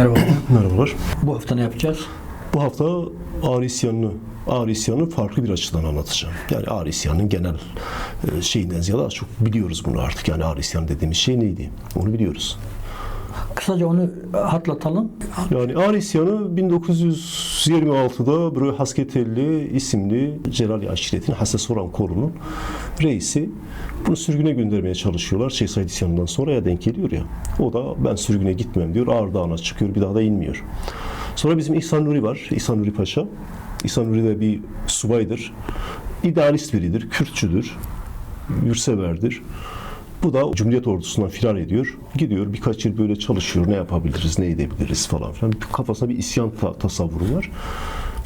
Merhaba. Merhabalar. Bu hafta ne yapacağız? Bu hafta Ağrı isyanını, Ağrı isyanını farklı bir açıdan anlatacağım. Yani Ağrı isyanının genel e, şeyinden ziyade çok biliyoruz bunu artık. Yani Ağrı isyanı dediğimiz şey neydi? Onu biliyoruz. Kısaca onu hatırlatalım. Yani Ağrı isyanı 1926'da Bro Hasketelli isimli Celali aşiretin hassas olan kolunun reisi bunu sürgüne göndermeye çalışıyorlar. Şey Said isyanından sonra ya denk geliyor ya. O da ben sürgüne gitmem diyor. Ağrı Dağı'na çıkıyor. Bir daha da inmiyor. Sonra bizim İhsan Nuri var. İhsan Nuri Paşa. İhsan Nuri de bir subaydır. İdealist biridir. Kürtçüdür. Yurtseverdir. Bu da Cumhuriyet ordusundan firar ediyor. Gidiyor birkaç yıl böyle çalışıyor. Ne yapabiliriz, ne edebiliriz falan filan. Kafasında bir isyan ta- tasavvuru var.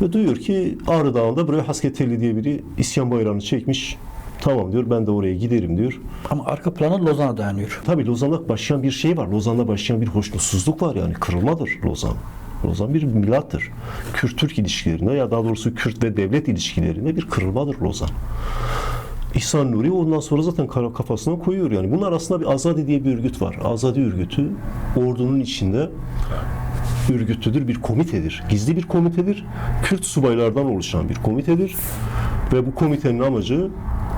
Ve duyuyor ki Ağrı Dağı'nda böyle Hasketelli diye biri isyan bayrağını çekmiş. Tamam diyor ben de oraya giderim diyor. Ama arka planı Lozan'a dayanıyor. Tabii Lozan'da başlayan bir şey var. Lozan'da başlayan bir hoşnutsuzluk var yani. Kırılmadır Lozan. Lozan bir milattır. Kürt-Türk ilişkilerinde ya daha doğrusu Kürt ve devlet ilişkilerinde bir kırılmadır Lozan. İhsan Nuri ondan sonra zaten kafasına koyuyor yani. Bunun arasında bir Azadi diye bir örgüt var. Azadi örgütü ordunun içinde örgütlüdür, bir komitedir. Gizli bir komitedir. Kürt subaylardan oluşan bir komitedir. Ve bu komitenin amacı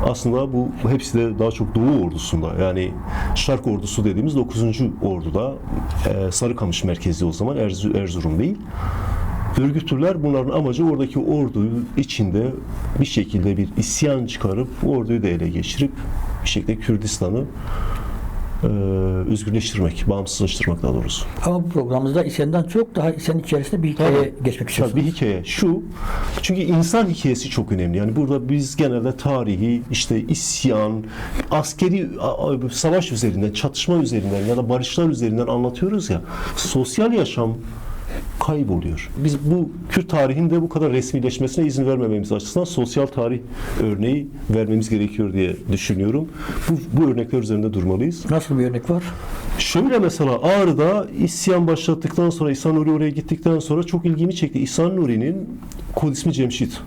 aslında bu bu hepsi de daha çok Doğu ordusunda yani Şark ordusu dediğimiz 9. orduda e, Sarıkamış merkezli o zaman Erzu- Erzurum değil. Örgütlüler bunların amacı oradaki ordu içinde bir şekilde bir isyan çıkarıp orduyu da ele geçirip bir şekilde Kürdistan'ı e, özgürleştirmek, bağımsızlaştırmak daha doğrusu. Ama bu programımızda isyandan çok daha isyan içerisinde bir hikaye Tabii. geçmek istiyorsunuz. Tabii bir hikaye. Şu, çünkü insan hikayesi çok önemli. Yani burada biz genelde tarihi, işte isyan, askeri savaş üzerinden, çatışma üzerinden ya da barışlar üzerinden anlatıyoruz ya. Sosyal yaşam kayboluyor. Biz bu Kürt tarihinde bu kadar resmileşmesine izin vermememiz açısından sosyal tarih örneği vermemiz gerekiyor diye düşünüyorum. Bu, bu örnekler üzerinde durmalıyız. Nasıl bir örnek var? Şöyle mesela Ağrı'da isyan başlattıktan sonra İhsan Nuri oraya gittikten sonra çok ilgimi çekti. İhsan Nuri'nin kod ismi Cemşit.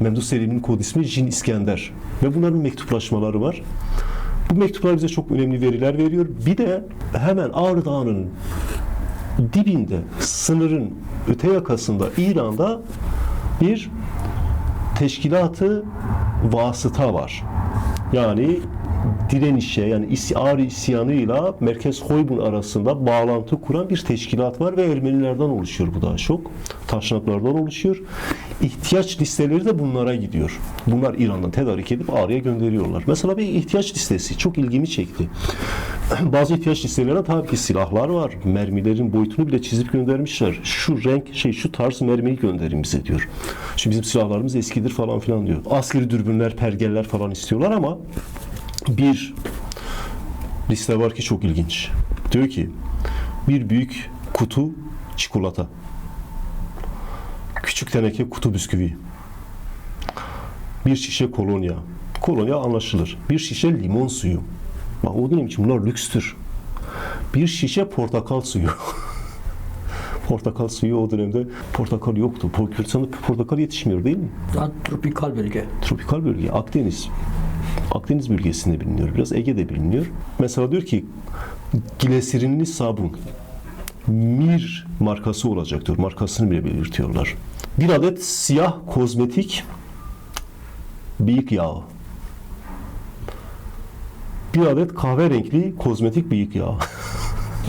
Memduh Selim'in kod ismi Jin İskender. Ve bunların mektuplaşmaları var. Bu mektuplar bize çok önemli veriler veriyor. Bir de hemen Ağrı Dağı'nın dibinde, sınırın öte yakasında İran'da bir teşkilatı vasıta var. Yani direnişe yani is- Ağrı isyanıyla Merkez Hoybun arasında bağlantı kuran bir teşkilat var ve Ermenilerden oluşuyor bu daha çok. Taşnaklardan oluşuyor. İhtiyaç listeleri de bunlara gidiyor. Bunlar İran'dan tedarik edip Ağrı'ya gönderiyorlar. Mesela bir ihtiyaç listesi çok ilgimi çekti. Bazı ihtiyaç listelerinde tabii ki silahlar var. Mermilerin boyutunu bile çizip göndermişler. Şu renk, şey şu tarz mermiyi gönderin bize diyor. Şimdi bizim silahlarımız eskidir falan filan diyor. Askeri dürbünler, pergeller falan istiyorlar ama bir liste var ki çok ilginç. Diyor ki bir büyük kutu çikolata. Küçük teneke kutu bisküvi. Bir şişe kolonya. Kolonya anlaşılır. Bir şişe limon suyu. Bak o dönem için bunlar lükstür. Bir şişe portakal suyu. portakal suyu o dönemde portakal yoktu. Kürdistan'da portakal yetişmiyor değil mi? Daha tropikal bölge. Tropikal bölge Akdeniz. Akdeniz bölgesinde biliniyor. Biraz Ege'de biliniyor. Mesela diyor ki gilesirinli sabun Mir markası olacak diyor. Markasını bile belirtiyorlar. Bir adet siyah kozmetik bıyık yağı. Bir adet kahverengi kozmetik bıyık yağı.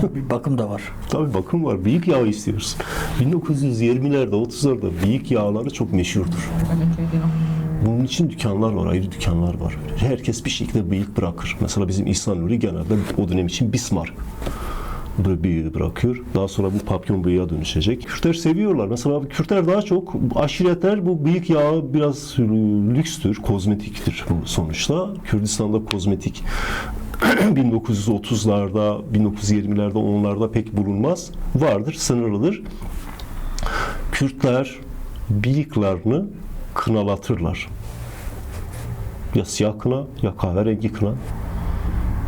Bir bakım da var. Tabii bakım var. Bıyık yağı istiyoruz. 1920'lerde, 30'larda bıyık yağları çok meşhurdur. Bunun için dükkanlar var, ayrı dükkanlar var. Herkes bir şekilde bıyık bırakır. Mesela bizim İhsan Nuri genelde o dönem için Bismarck böyle bıyığı bırakıyor. Daha sonra bu papyon bıyığa dönüşecek. Kürtler seviyorlar. Mesela Kürtler daha çok aşiretler bu bıyık yağı biraz lükstür, kozmetiktir bu sonuçta. Kürdistan'da kozmetik 1930'larda, 1920'lerde, 10'larda pek bulunmaz. Vardır, sınırlıdır. Kürtler bıyıklarını kınalatırlar. Ya siyah kına ya kahverengi kına.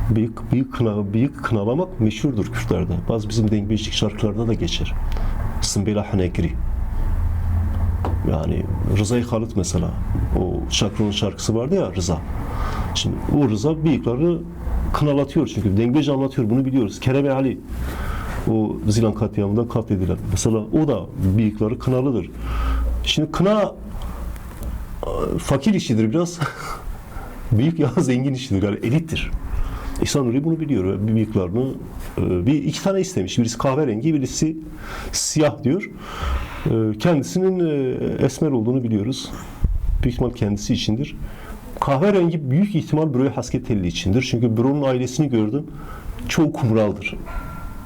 Bıyık, bıyık, kına, bıyık kınalamak meşhurdur Kürtlerde. Bazı bizim dengbeşlik şarkılarda da geçer. Sımbela Hanekri. Yani Rıza'yı Halit mesela. O Şakro'nun şarkısı vardı ya Rıza. Şimdi o Rıza bıyıklarını kınalatıyor çünkü. Dengbeci anlatıyor bunu biliyoruz. Kerem Ali O Zilan katliamından katledilen. Mesela o da bıyıkları kınalıdır. Şimdi kına e, fakir işidir biraz. Büyük ya zengin işidir yani elittir. İhsan Nuri bunu biliyor. Bıyıklarını e, bir iki tane istemiş. Birisi kahverengi, birisi siyah diyor. E, Kendisinin e, esmer olduğunu biliyoruz. Büyük ihtimal kendisi içindir. Kahverengi büyük ihtimal Broya Hasketelli içindir. Çünkü Bro'nun ailesini gördüm. Çoğu kumraldır.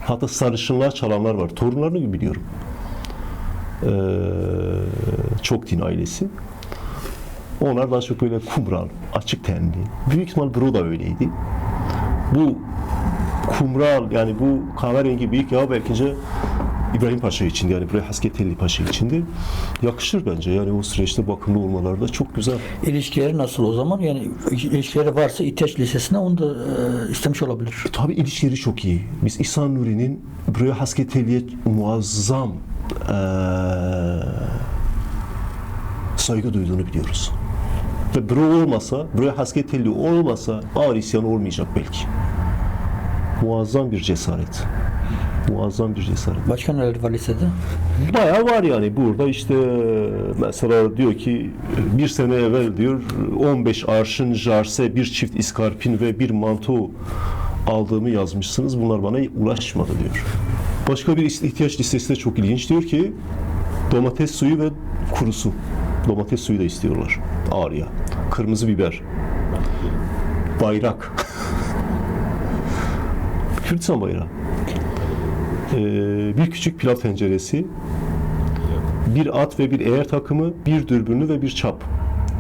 Hatta sarışınlar çalanlar var. Torunlarını biliyorum. Çok din ailesi. Onlar daha çok böyle kumral, açık tenli. Büyük ihtimal Bro da öyleydi. Bu kumral yani bu kahverengi büyük yağ belki İbrahim Paşa için yani Buraya Hasketelli Paşa içindi. Yakışır bence yani o süreçte bakımlı olmaları da çok güzel. İlişkileri nasıl o zaman? Yani ilişkileri varsa İteş Lisesi'ne onu da e, istemiş olabilir. E, tabii ilişkileri çok iyi. Biz İhsan Nuri'nin Buraya Hasketelli'ye muazzam eee, saygı duyduğunu biliyoruz. Ve Bro olmasa, Buraya Hasketelli olmasa ağır isyan olmayacak belki. Muazzam bir cesaret. Muazzam bir cesaret. Başka neler var lisede? Bayağı var yani burada işte mesela diyor ki bir sene evvel diyor 15 arşın jarse bir çift iskarpin ve bir manto aldığımı yazmışsınız. Bunlar bana ulaşmadı diyor. Başka bir ihtiyaç listesi de çok ilginç. Diyor ki domates suyu ve kuru su. Domates suyu da istiyorlar. Ağrıya. Kırmızı biber. Bayrak. Kürdistan bayrağı. Ee, bir küçük pilav tenceresi, bir at ve bir eğer takımı, bir dürbünlü ve bir çap.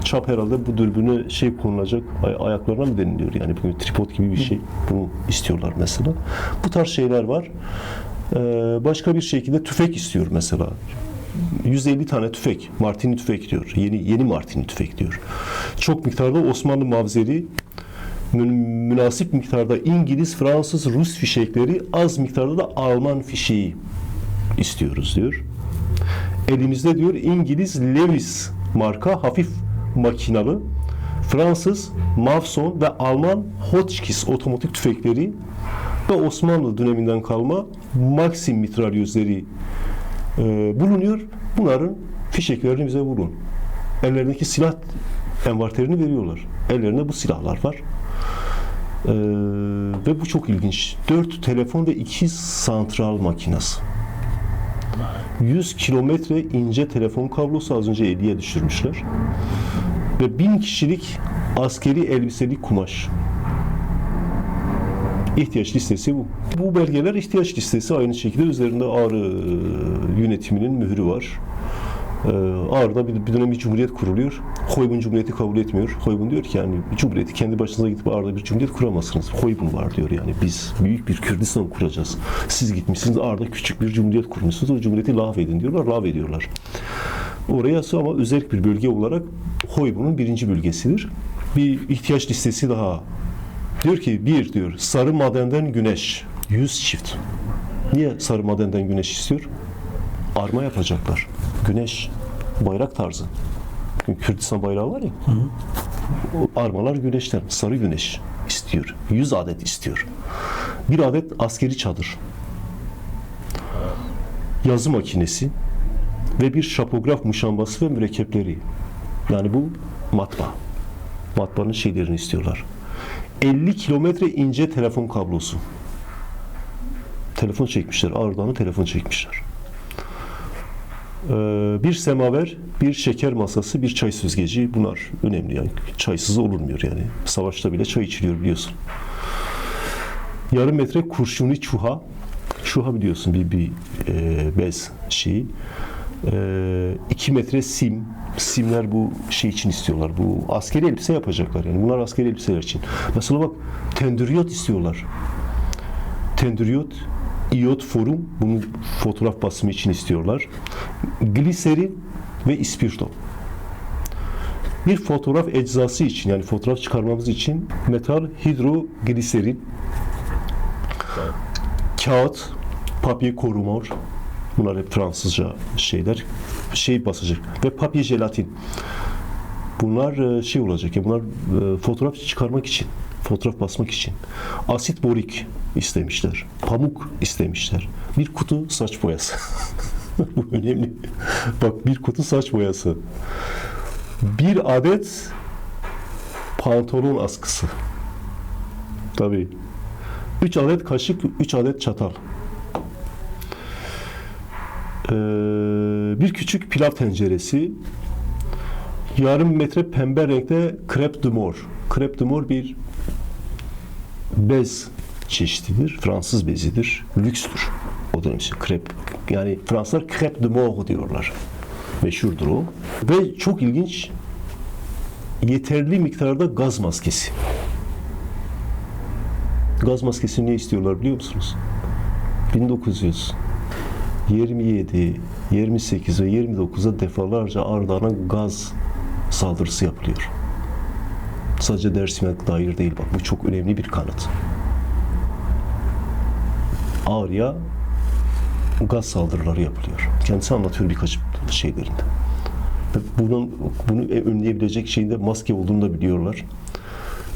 Çap herhalde bu dürbüne şey konulacak ay- ayaklarına mı deniliyor yani bu tripod gibi bir şey. Bunu istiyorlar mesela. Bu tarz şeyler var. Ee, başka bir şekilde tüfek istiyor mesela. 150 tane tüfek, Martini tüfek diyor. Yeni yeni Martini tüfek diyor. Çok miktarda Osmanlı mavzeri, münasip miktarda İngiliz, Fransız, Rus fişekleri, az miktarda da Alman fişeği istiyoruz diyor. Elimizde diyor İngiliz Lewis marka hafif makinalı, Fransız Mavson ve Alman Hotchkiss otomatik tüfekleri ve Osmanlı döneminden kalma Maxim mitralyözleri e, bulunuyor. Bunların fişeklerini bize bulun. Ellerindeki silah envanterini veriyorlar. Ellerinde bu silahlar var. Ee, ve bu çok ilginç. 4 telefon ve 2 santral makinesi. 100 kilometre ince telefon kablosu az önce 50'ye düşürmüşler. Ve 1000 kişilik askeri elbiseli kumaş. İhtiyaç listesi bu. Bu belgeler ihtiyaç listesi aynı şekilde üzerinde Ağrı yönetiminin mührü var. Ee, Ağrı'da bir, bir dönem bir cumhuriyet kuruluyor. Hoybun cumhuriyeti kabul etmiyor. Hoybun diyor ki yani cumhuriyeti kendi başınıza gidip Ağrı'da bir cumhuriyet kuramazsınız. Hoybun var diyor yani biz büyük bir Kürdistan kuracağız. Siz gitmişsiniz Ağrı'da küçük bir cumhuriyet kurmuşsunuz. O cumhuriyeti lağvedin diyorlar. Lağvediyorlar. Oraya ama özel bir bölge olarak Hoybun'un birinci bölgesidir. Bir ihtiyaç listesi daha. Diyor ki bir diyor sarı madenden güneş 100 çift. Niye sarı madenden güneş istiyor? Arma yapacaklar. Güneş, bayrak tarzı. Kürdistan bayrağı var ya. O armalar güneşten, sarı güneş istiyor. 100 adet istiyor. Bir adet askeri çadır. Yazı makinesi ve bir şapograf muşambası ve mürekkepleri. Yani bu matbaa. Matbaanın şeylerini istiyorlar. 50 kilometre ince telefon kablosu. Telefon çekmişler. Ağrı'dan telefon çekmişler. Ee, bir semaver, bir şeker masası, bir çay süzgeci bunlar önemli yani. Çaysız olunmuyor yani. Savaşta bile çay içiliyor biliyorsun. Yarım metre kurşuni çuha. Çuha biliyorsun bir, bir e, bez şeyi. E, iki metre sim. Simler bu şey için istiyorlar. Bu askeri elbise yapacaklar yani. Bunlar askeri elbiseler için. Mesela bak tendüriyot istiyorlar. Tendüriyot İyot forum bunu fotoğraf basımı için istiyorlar. Gliserin ve ispirto. Bir fotoğraf eczası için yani fotoğraf çıkarmamız için metal hidrogliserin, kağıt, papye korumor, bunlar hep Fransızca şeyler, şey basacak ve papye jelatin. Bunlar e, şey olacak ya bunlar e, fotoğraf çıkarmak için Fotoğraf basmak için. Asit borik istemişler. Pamuk istemişler. Bir kutu saç boyası. Bu önemli. Bak bir kutu saç boyası. Bir adet pantolon askısı. Tabii. 3 adet kaşık, 3 adet çatal. Ee, bir küçük pilav tenceresi, yarım metre pembe renkte krep de mor. Krep de mor bir bez çeşididir. Fransız bezidir. Lükstür. O dönem için krep. Yani Fransızlar krep de mor diyorlar. Meşhurdur o. Ve çok ilginç yeterli miktarda gaz maskesi. Gaz maskesini niye istiyorlar biliyor musunuz? 1927, 28 ve 29'da defalarca ardına gaz saldırısı yapılıyor. Sadece Dersim'e dair değil bak bu çok önemli bir kanıt. Ağrı'ya gaz saldırıları yapılıyor. Kendisi anlatıyor birkaç şeylerinde. Bunun bunu önleyebilecek şeyin de maske olduğunu da biliyorlar.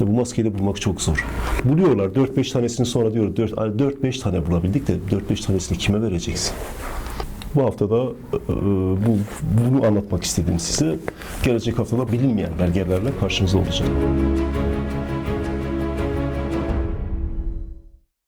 Ve bu maskeyi de bulmak çok zor. Buluyorlar 4-5 tanesini sonra diyor 4-5 tane bulabildik de 4-5 tanesini kime vereceksin? Bu haftada e, bu, bunu anlatmak istedim size. Gelecek haftada bilinmeyen belgelerle karşınızda olacağım.